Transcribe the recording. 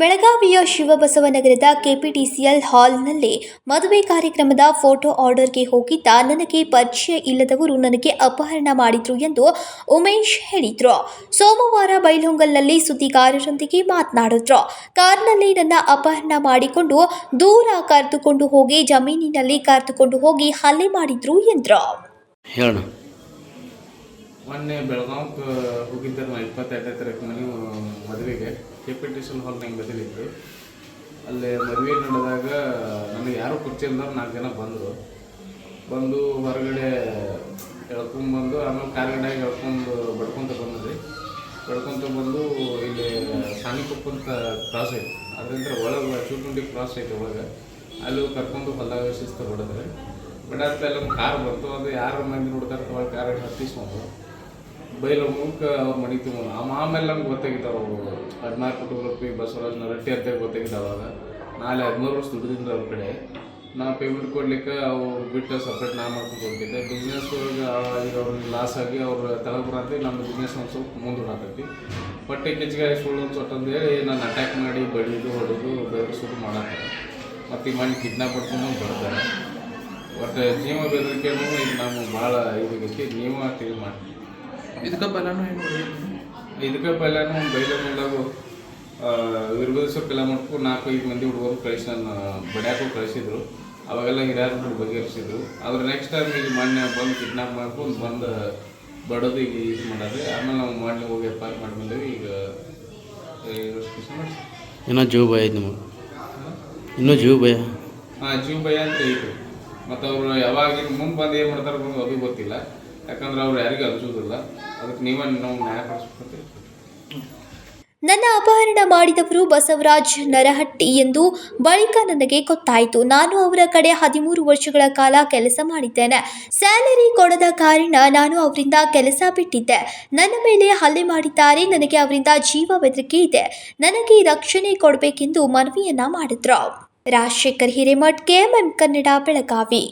ಬೆಳಗಾವಿಯ ಶಿವಬಸವನಗರದ ಕೆಪಿಟಿಸಿಎಲ್ ಹಾಲ್ನಲ್ಲಿ ಮದುವೆ ಕಾರ್ಯಕ್ರಮದ ಫೋಟೋ ಆರ್ಡರ್ಗೆ ಹೋಗಿದ್ದ ನನಗೆ ಪರಿಚಯ ಇಲ್ಲದವರು ನನಗೆ ಅಪಹರಣ ಮಾಡಿದ್ರು ಎಂದು ಉಮೇಶ್ ಹೇಳಿದ್ರು. ಸೋಮವಾರ ಬೈಲೊಂಗಲ್ನಲ್ಲಿ ಸುದ್ದಿಗಾರರೊಂದಿಗೆ ಮಾತನಾಡಿದ್ರು. ಕಾರ್ನಲ್ಲಿ ನನ್ನ ಅಪಹರಣ ಮಾಡಿಕೊಂಡು ದೂರ ಕರೆದುಕೊಂಡು ಹೋಗಿ ಜಮೀನಿನಲ್ಲಿ ಕರೆದುಕೊಂಡು ಹೋಗಿ ಹಲ್ಲೆ ಮಾಡಿದ್ರು ಎಂದ್ರು. ಮೊನ್ನೆ ಬೆಳಗಾವ್ಗೆ ಹೋಗಿದ್ದೆ ನಾವು ಇಪ್ಪತ್ತೆರಡನೇ ತಾರೀಕು ಮನೆ ಮದುವೆಗೆ. ಕೆ ಪಿ ಟಿ ಹಾಲ್ ನಂಗೆ ಬದಲಿತ್ತು. ಅಲ್ಲಿ ಮದುವೆ ನಡೆದಾಗ ನನಗೆ ಯಾರು ಕುರ್ಚಿ ಇಲ್ದವ್ರು ನಾಲ್ಕು ಜನ ಬಂದರು. ಬಂದು ಹೊರಗಡೆ ಎಳ್ಕೊಂಬಂದು ಆಮೇಲೆ ಕಾರ್ಗಡೆ ಎಳ್ಕೊಂಡು ಬಡ್ಕೊಂತ ಬಂದ್ರಿ ಬಡ್ಕೊಂತ ಬಂದು ಇಲ್ಲಿ ಸಾನಿಕೊಪ್ಪ ಅಂತ ಕ್ರಾಸ್ ಐತೆ. ಅದರಿಂದ ಒಳಗೆ ಚೂಟುಂಡಿ ಕ್ರಾಸ್ ಐತೆ ಒಳಗೆ. ಅಲ್ಲಿ ಕರ್ಕೊಂಡು ಹೊಲ್ದಾಗ ಶಿಸ್ತು ಹೊಡೆದ್ರೆ. ಅಲ್ಲಿ ಒಂದು ಕಾರ್ ಬಂತು. ಅದು ಯಾರು ಮಂದಿ ನೋಡ್ತಾರೆ ಒಳಗೆ ಕಾರ್ ಹತ್ತಿಸ್ಕೊಂಡು ಬೈಲ ಮುಖ ಅವ್ರ ಮನೆ ತುಂಬ ಆಮೇಲೆ ನಮ್ಗೆ ಗೊತ್ತಾಗಿತ್ತು ಅವರು. ಹದಿನಾರು ಫೋಟೋಗ್ರಫಿ ಬಸವರಾಜ್ ರಟ್ಟಿ ಅಂತ ಗೊತ್ತಾಗಿದ್ದ ಅವಾಗ. ನಾಳೆ ಹದಿಮೂರು ವರ್ಷ ದುಡಿದಿದ್ರು ಅವ್ರ ಕಡೆ. ನಾ ಪೇಮೆಂಟ್ ಕೊಡ್ಲಿಕ್ಕೆ ಅವ್ರು ಬಿಟ್ಟು ಸಪ್ರೇಟ್ ನಾ ಮಾಡ್ಕೊಂಡು ಹೋಗ್ತಿದ್ದೆ. ಬಿಸ್ನೆಸ್ ಅವ್ರಿಗೆ ಲಾಸ್ ಆಗಿ ಅವ್ರ ತಳಗ್ ನಮ್ಮ ಬಿಸ್ನೆಸ್ ಒಂದು ಸ್ವಲ್ಪ ಮುಂದೂಡತೈತಿ ಹೊಟ್ಟೆ ಕಿಚ್ಚಿಗೆ ಸುಳ್ಳು ಚೊಟ್ಟ ಅಂತ ಹೇಳಿ ನಾನು ಅಟ್ಯಾಕ್ ಮಾಡಿ ಬಡಿದು, ಹೊಡೆದು ಬೆದರಿಸೋದು ಮಾಡತ್ತಾರೆ ಮತ್ತು ಈ ಮನೆ ಕಿಡ್ನಾಪ್ ಮಾಡ್ಕೊಂಡು ಬರ್ತಾರೆ. ಒಟ್ಟು ಜೀವ ಬೆದರಿಕೆನೂ ಈಗ ನಮ್ಗೆ ಭಾಳ ಇದಾಗೈತಿ ನೀವು ತಿಳಿ ಮಾಡಿ ಇದಕ್ಕೆ ಬಲಾನು ಏನು ಇದಕ್ಕೆ ಬಲಾನು ಬೈಲ ಬಂದಾಗ ವೀರಭದ್ರೇಶ್ವರ ಕಲಾ ಮಠಕ್ಕೂ ನಾಲ್ಕು ಐದು ಮಂದಿ ಹುಡುಗರು ಕಳಿಸಿ ನನ್ನ ಬಡ್ಯಾಕು ಕಳಿಸಿದ್ರು. ಅವಾಗೆಲ್ಲ ಹಿರಿಯರು ಬಗೆಹರಿಸಿದ್ರು. ಆದ್ರೆ ನೆಕ್ಸ್ಟ್ ಟೈಮ್ ಈಗ ಮೊನ್ನೆ ಬಂದು ಕಿಡ್ನಾಪ್ ಮಾಡ್ಕೊಂಡು ಬಂದು ಬಡೋದು ಈಗ ಇದು ಮಾಡೋದು ಆಮೇಲೆ ನಾವು ಮಾಡಲಿ ಹೋಗಿ ಆರ್ ಮಾಡ್ಬಂದೇವಿ ಈಗ ಇನ್ನೂ ಜೀವ ಭಯ ಐತೆ ನಿಮಗೆ? ಇನ್ನೂ ಜೀವ ಭಯ? ಹಾಂ ಜೀವ ಭಯ ಅಂತ ಐತಿ. ಮತ್ತು ಅವರು ಯಾವಾಗ ಮುಂದೆ ಬಂದು ಏನು ಮಾಡ್ತಾರೆ ಅದು ಗೊತ್ತಿಲ್ಲ. ಯಾಕಂದ್ರೆ ಅವ್ರು ಯಾರಿಗೂ ಅನ್ಸೋದಿಲ್ಲ ಅದಕ್ಕೆ ನೀವೇ ನಾವು ನ್ಯಾಯ ನನ್ನ ಅಪಹರಣ ಮಾಡಿದವರು ಬಸವರಾಜ್ ನರಹಟ್ಟಿ ಎಂದು ಬಳಿಕ ನನಗೆ ಗೊತ್ತಾಯಿತು. ನಾನು ಅವರ ಕಡೆ ಹದಿಮೂರು ವರ್ಷಗಳ ಕಾಲ ಕೆಲಸ ಮಾಡಿದ್ದೇನೆ. ಸ್ಯಾಲರಿ ಕೊಡದ ಕಾರಣ ನಾನು ಅವರಿಂದ ಕೆಲಸ ಬಿಟ್ಟಿದ್ದೆ. ನನ್ನ ಮೇಲೆ ಹಲ್ಲೆ ಮಾಡಿದ್ದಾರೆ. ನನಗೆ ಅವರಿಂದ ಜೀವ ಬೆದರಿಕೆ ಇದೆ. ನನಗೆ ರಕ್ಷಣೆ ಕೊಡಬೇಕೆಂದು ಮನವಿಯನ್ನ ಮಾಡಿದ್ರು. ರಾಜಶೇಖರ್ ಹಿರೇಮಠ್, ಕೆಎಂಎಂ ಕನ್ನಡ ಬೆಳಗಾವಿ.